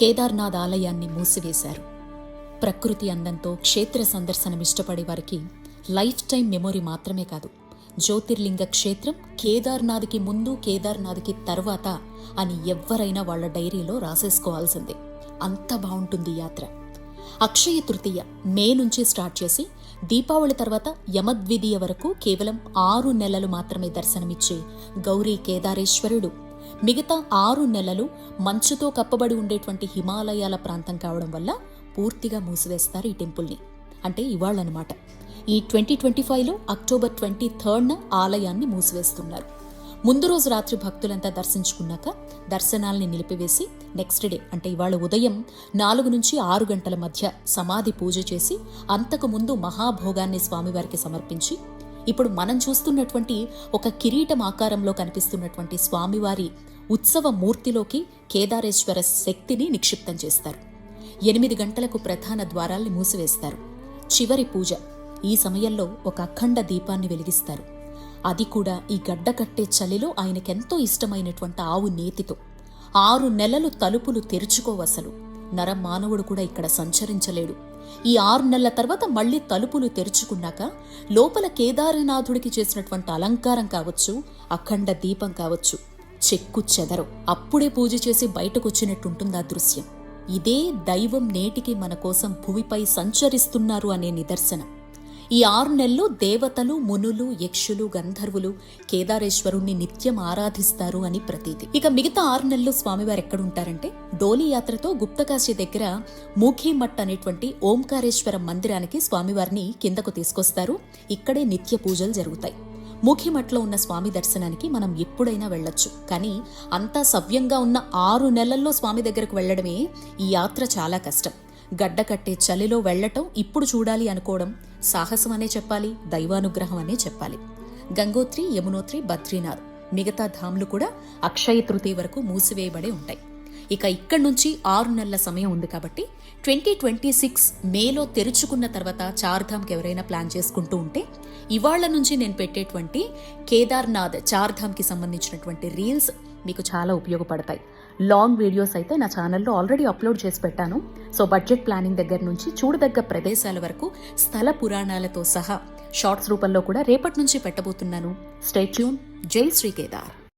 కేదార్నాథ్ ఆలయాన్ని మూసివేశారు. ప్రకృతి అందంతో క్షేత్ర సందర్శనం ఇష్టపడే వారికి లైఫ్ టైం మెమొరీ మాత్రమే కాదు. జ్యోతిర్లింగ క్షేత్రం కేదార్నాథ్కి ముందు కేదార్నాథ్కి తర్వాత అని ఎవ్వరైనా వాళ్ళ డైరీలో రాసేసుకోవాల్సిందే. అంత బాగుంటుంది యాత్ర. అక్షయ తృతీయ మే నుంచి స్టార్ట్ చేసి దీపావళి తర్వాత యమద్వితీయ వరకు కేవలం ఆరు నెలలు మాత్రమే దర్శనమిచ్చే గౌరీ కేదారేశ్వరుడు మిగతా ఆరు నెలలు మంచుతో కప్పబడి ఉండేటువంటి హిమాలయాల ప్రాంతం కావడం వల్ల పూర్తిగా మూసివేస్తారు ఈ టెంపుల్ని. అంటే ఇవాళనమాట ఈ ట్వంటీ ట్వంటీ ఫైవ్లో అక్టోబర్ ట్వంటీ థర్డ్న ఆలయాన్ని మూసివేస్తున్నారు. ముందు రోజు రాత్రి భక్తులంతా దర్శించుకున్నాక దర్శనాల్ని నిలిపివేసి నెక్స్ట్ డే అంటే ఇవాళ ఉదయం నాలుగు నుంచి ఆరు గంటల మధ్య సమాధి పూజ చేసి అంతకు ముందు మహాభోగాన్ని స్వామివారికి సమర్పించి ఇప్పుడు మనం చూస్తున్నటువంటి ఒక కిరీటం ఆకారంలో కనిపిస్తున్నటువంటి స్వామివారి ఉత్సవ మూర్తిలోకి కేదారేశ్వర శక్తిని నిక్షిప్తం చేస్తారు. ఎనిమిది గంటలకు ప్రధాన ద్వారాల్ని మూసివేస్తారు. చివరి పూజ ఈ సమయంలో ఒక అఖండ దీపాన్ని వెలిగిస్తారు. అది కూడా ఈ గడ్డ కట్టే చలిలో ఆయనకెంతో ఇష్టమైనటువంటి ఆవు నేతితో. ఆరు నెలలు తలుపులు తెరుచుకోవసలు నర మానవుడు కూడా ఇక్కడ సంచరించలేడు. ఈ ఆరు నెలల తర్వాత మళ్ళీ తలుపులు తెరుచుకున్నాక లోపల కేదారనాథుడికి చేసినటువంటి అలంకారం కావచ్చు అఖండ దీపం కావచ్చు చెక్కు చెదరు. అప్పుడే పూజ చేసి బయటకొచ్చినట్టుంటుంది ఆ దృశ్యం. ఇదే దైవం నేటికి మన కోసం భూమిపై సంచరిస్తున్నారు అనే నిదర్శనం. ఈ ఆరు నెలలు దేవతలు మునులు యక్షులు గంధర్వులు కేదారేశ్వరుణ్ణి నిత్యం ఆరాధిస్తారు అని ప్రతీతి. ఇక మిగతా ఆరు నెలలు స్వామివారు ఎక్కడుంటారంటే డోలి యాత్రతో గుప్తకాశి దగ్గర మూఖీమట్ అనేటువంటి ఓంకారేశ్వర మందిరానికి స్వామివారిని కిందకు తీసుకొస్తారు. ఇక్కడే నిత్య పూజలు జరుగుతాయి. ముఖిమట్లో ఉన్న స్వామి దర్శనానికి మనం ఎప్పుడైనా వెళ్ళొచ్చు. కానీ అంతా సవ్యంగా ఉన్న ఆరు నెలల్లో స్వామి దగ్గరకు వెళ్ళడమే ఈ యాత్ర చాలా కష్టం. గడ్డ కట్టే చలిలో వెళ్ళటం ఇప్పుడు చూడాలి అనుకోవడం సాహసం అనే చెప్పాలి దైవానుగ్రహం అనే చెప్పాలి. గంగోత్రి యమునోత్రి బద్రీనాథ్ మిగతా ధామ్లు కూడా అక్షయ తృతీయ వరకు మూసివేయబడి ఉంటాయి. ఇక ఇక్కడి నుంచి ఆరు నెలల సమయం ఉంది కాబట్టి ట్వంటీ ట్వంటీ సిక్స్ మేలో తెరుచుకున్న తర్వాత చార్ధామ్కి ఎవరైనా ప్లాన్ చేసుకుంటూ ఉంటే ఇవాళ్ళ నుంచి నేను పెట్టేటువంటి కేదార్నాథ్ చార్ధామ్కి సంబంధించినటువంటి రీల్స్ మీకు చాలా ఉపయోగపడతాయి. లాంగ్ వీడియోస్ అయితే నా ఛానల్లో ఆల్రెడీ అప్లోడ్ చేసి పెట్టాను. సో బడ్జెట్ ప్లానింగ్ దగ్గర నుంచి చూడదగ్గ ప్రదేశాల వరకు స్థల పురాణాలతో సహా షార్ట్స్ రూపంలో కూడా రేపటి నుంచి పెట్టబోతున్నాను. స్టేట్యూన్ జై శ్రీకేదార్.